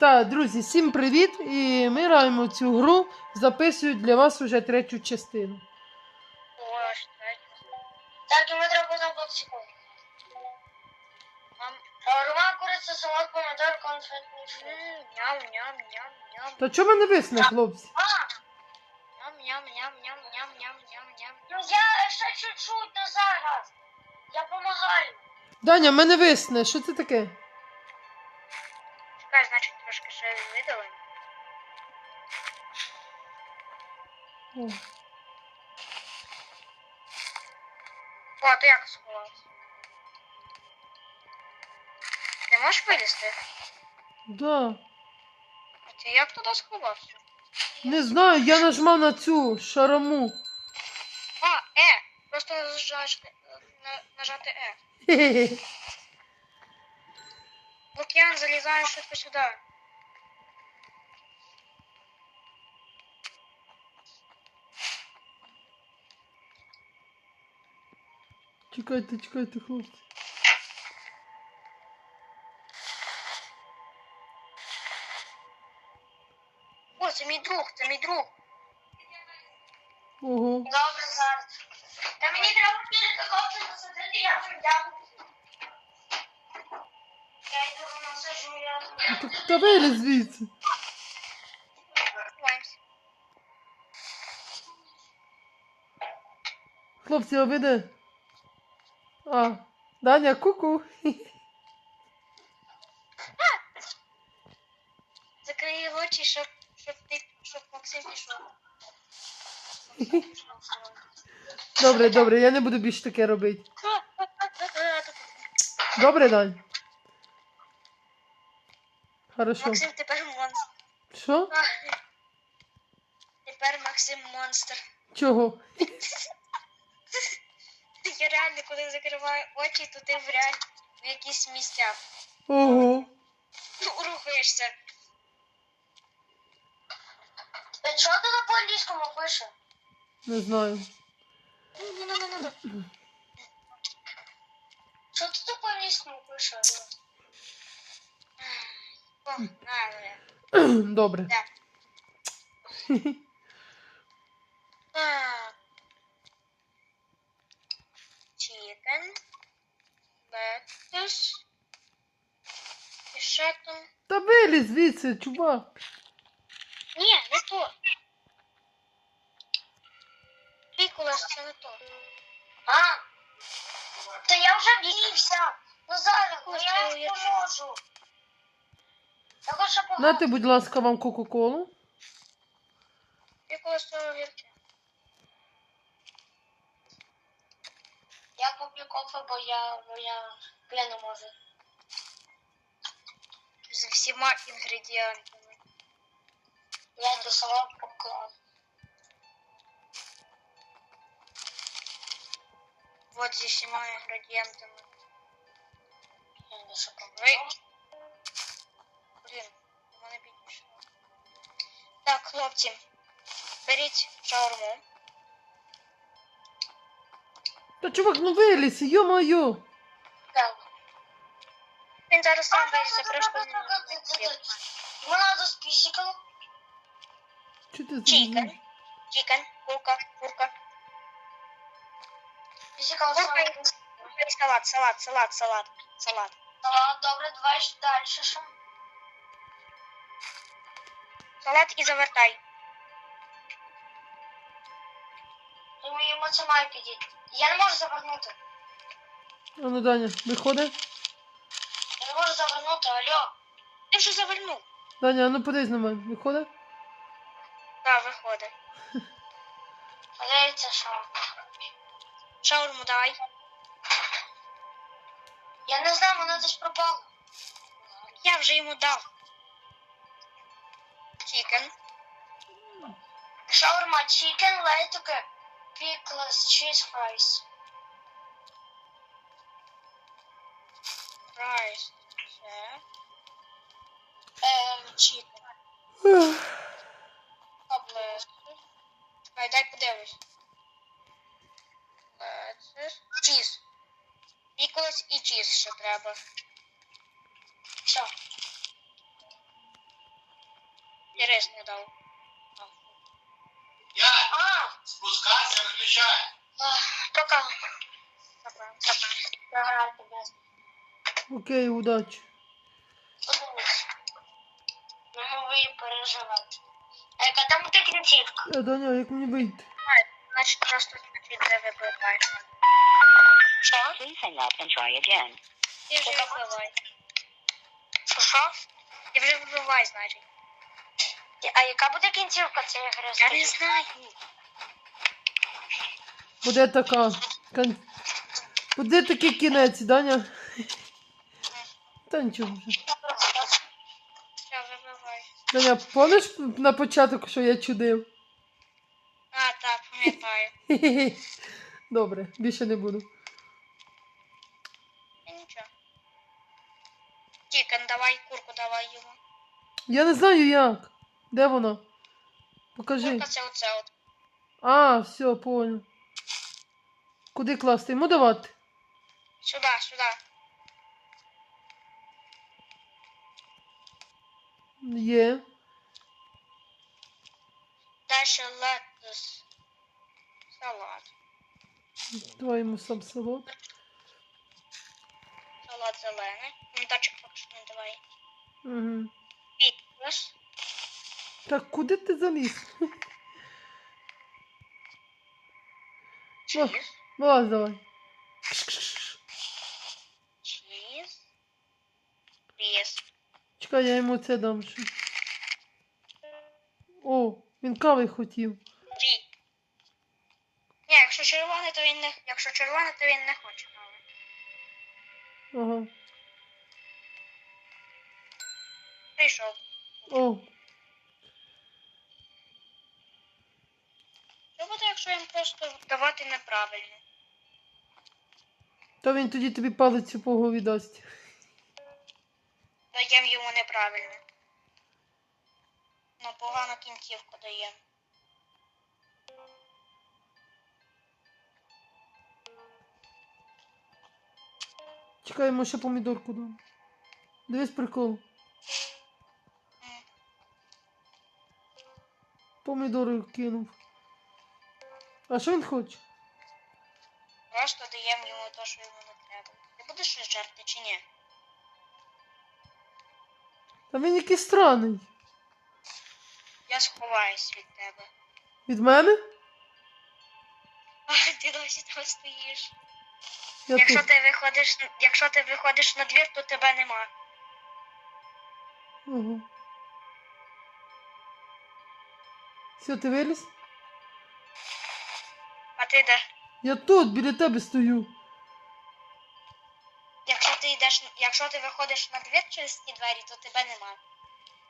Так, друзі, всім привіт! І ми граємо цю гру. Записую для вас уже третю частину. Так, і ми треба на 20 секунд. Мам, Шаурма, куриця, салат, помидор, конфетний ням, ням, ням, ням. Та чого мене висне, хлопці? А, Ням, ням, ням, ням, ням, ням, ням, ням. ну я ще чуть-чуть, не зараз. Я помагаю. Даня, мене висне. Що це таке? Трошки видали. О, О, ти як сховався? Ти можеш вилізти? да. А ти як туди сховався? Не знаю, я нажмав на цю шараму. А, Е! Просто нажати, на- нажати Е. Лук'ян, залізай швидко сюди. Чекайте, чекайте, хлопці. О, це мій друг, це мій друг. Ого. Добре, зараз. Та мені треба кілька хлопців посадити, я прийду. Я йду насаджу, я... Та, та виліз звідси. Ховаємося. Хлопці, а ви де? А, Даня, ку-ку. Закрий очі, щоб, щоб ти, щоб Максим пішов. Добре, добре, я не буду більше таке робити. Добре, Дань? Хорошо. Максим тепер монстр. Що? Тепер Максим монстр. Чого? Я реально, коли закриваю очі, то ти в реаль в якісь місця. Ну, рухаєшся. Чого ти на по-англійському пише? Не знаю. Ну-ну-ну-ну-ну. Чого ти по-англійському пише? Добре. Так. Так. Chicken. Lettuce. І що там? Та звідси, чувак. Ні, не то. Пікулас, це не то. А? Та я вже в'ївся. Ну зараз, ну я їм поможу. Я хочу пограти. Нате, будь ласка, вам Кока-Колу. Пікулас це огірки. Я куплю кофе, бо я, бо я бля не можу. З всіма інгредієнтами. Я до салат поклав. Вот зі всіма інгредієнтами. Я не що Ой. Блін, у мене підійшло. Так, хлопці, беріть шаурму. Та чувак, ну виліз, йо-моє. Він зараз сам вирішить, просто не Ему надо с писиком. Чого ти Чікен. Чікен, курка, курка. Курка і салат, салат, салат, салат, салат. Салат, добре, давай дальше що? Салат і завертай. Йому йому це має підійти. Я не можу завернути. А ну, Даня, виходи. Завернути, алло. Ти вже завернув. Даня, ну подивись на мене. Виходи? Так, виходить. Але це що? Шаурму давай. Я не знаю, вона десь пропала. Я вже йому дав. Чікен. Шаурма, chicken, лейтуки, pickles, cheese fries. Райс. Це. Ем, дай подивлюсь. Лецер. Чіз. Піколес і чіз ще треба. Все. рис не. Я спускайся, выключай. пока. Програти без. Окей, удачі. Подивись. Можу переживати. А яка там буде кінцівка? А, Даня, як мені вийти? Значить, просто від тебе випливаєш. Що? Please hang up and try again. Ти вже випливай. Що що? Ти вже випливай, значить. А яка буде кінцівка цієї гри? Я не знаю. Буде така. кон- Буде такий кінець, Даня. Та нічого вже. Даня, помниш на початок, що я чудив? А, так, пам'ятаю. Хе-хе-хе. Добре, більше не буду. Та нічого. Тікан, давай курку, давай йому. Я не знаю як. Де вона? Покажи. Курка це оце от. А, все, понял. Куди класти? Йому давати? Сюди, сюди. Є. Дальше летус. Салат. Давай йому сам салат. Салат зелений. Міндачок поки що не давай. Угу. Пікус. Так, куди ти заліз? Чіз. Вилазь давай. Чіз. Чекай, я йому це дам ще. О, він кави хотів. Ні, якщо червоний, то він не. Якщо червоний, то він не хоче кави. Ага. Прийшов. О, Що буде, якщо їм просто давати неправильно? то він тоді тобі палицю по голові дасть. Даємо йому неправильно. Ну, погану кінцівку даємо. Чекай, йому ще помідорку дам. Дивись прикол. Помідори кинув. А що він хоче? Просто даємо йому те, що йому не треба. Ти будеш жерти чи ні? Та він якийсь странний. Я сховаюсь від тебе. Від мене? А, ти досі там стоїш. Я Якщо тут. ти виходиш, якщо ти виходиш на двір, то тебе нема. Ага. Все, ти виліз? А ти де? Я тут, біля тебе стою. Йдеш, якщо ти виходиш на двір через ті двері, то тебе нема.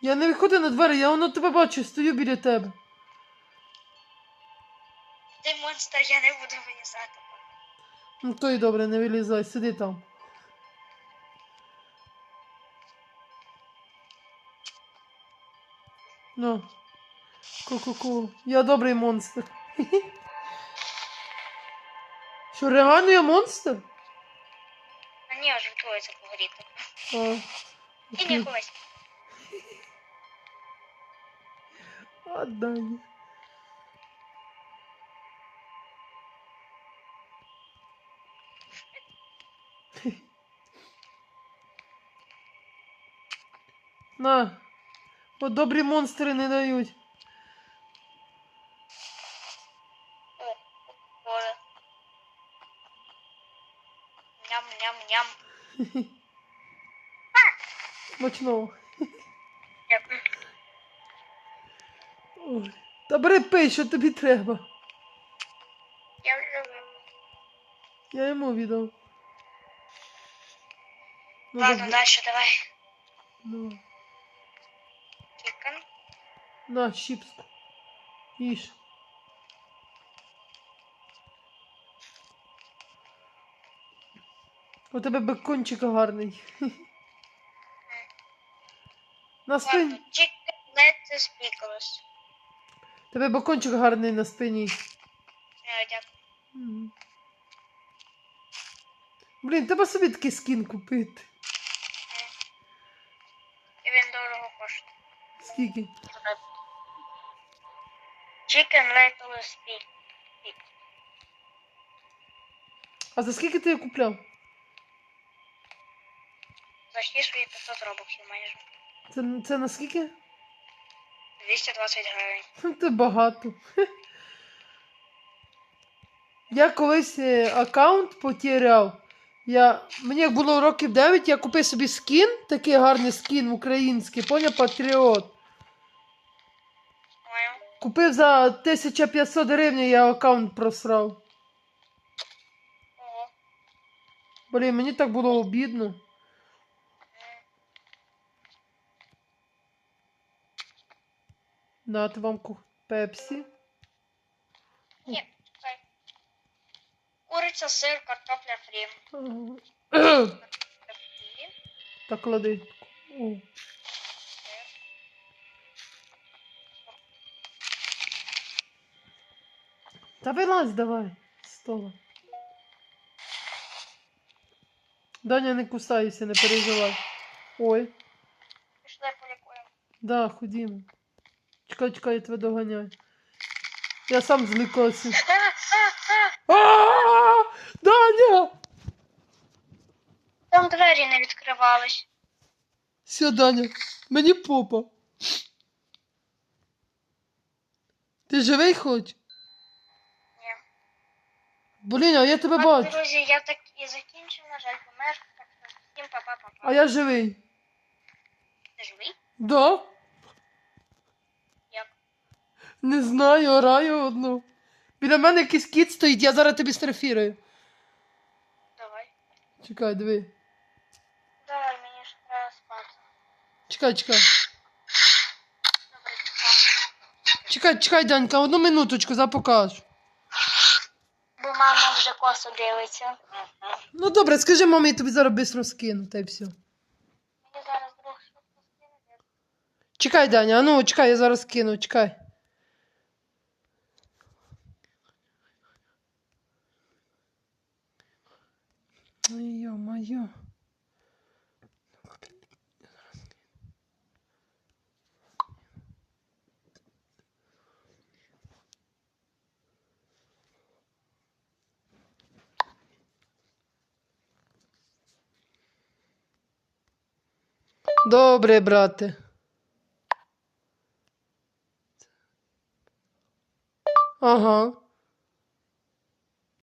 Я не виходив на двері, я воно тебе бачу, стою біля тебе. Ти монстр, я не буду вилізати. Ну то й добре, не вилізай, сиди там. Ну. Ку-ку-ку. Я добрий монстр. Що, реально я монстр? А ні, жартується погоріти. А, І окей. не ховайся. А, Даня. На. От добрі монстри не дають. О, Боже. Ням-ням-ням. Смачного. Дякую. Ой. Та бери пий, що тобі треба. Я вже. Я йому віддав. Ну, Ладно, добре. далі давай. Давай. Чікан. На, щіпску. Їж. У тебе бекончик гарний. На спині. чікан, let's pickles. Тебе бекончик гарний на спині. Е, Дякую. Блін, треба собі такий скін купити. І він дорого коштує. Скільки? Chicken Little Speed. А за скільки ти її купляв? За всі свої 500 робоксів майже. Це, це на скільки? 220 гривень. Це багато. Я колись е, аккаунт потеряв. Я, мені як було років 9, я купив собі скін, такий гарний скін український, поняв, Патріот. Купив за 1500 гривень, я аккаунт просрав. Блін, мені так було обідно. Нати вам ку- пепсі. Ні, чекай. Куриця, сир, картопля фрі. Фрі. Так клади. О. Та вилазь давай з стола. Даня, не кусайся, не переживай. Ой, Пішли полікуємо. да, ходімо. Чекай, чекай, я тебе доганяю. Я сам злякався. Даня! Там двері не відкривались. Все, Даня, мені попа. Ти живий хоч? Ні. Блін, а я тебе бачу. друзі, я так і закінчив, на жаль, помер. Так всім па-па-па-па. А я живий. Ти живий? Да? Не знаю, ораю одну. Біля мене якийсь кіт стоїть, я зараз тобі страфірую. Давай. Чекай, диви. Давай, мені ж треба спати. Чекай, чекай. Добре, чекай. Чекай, чекай, Данька, одну минуточку, запокажу. Бо мама вже косо дивиться. Ну добре, скажи мамі, я тобі зараз бистро скину, та й все. Мені зараз друг швидко скине. Чекай, Даня, а ну чекай, я зараз скину, чекай. Ой, Ё-моё. Добре, брате. Ага.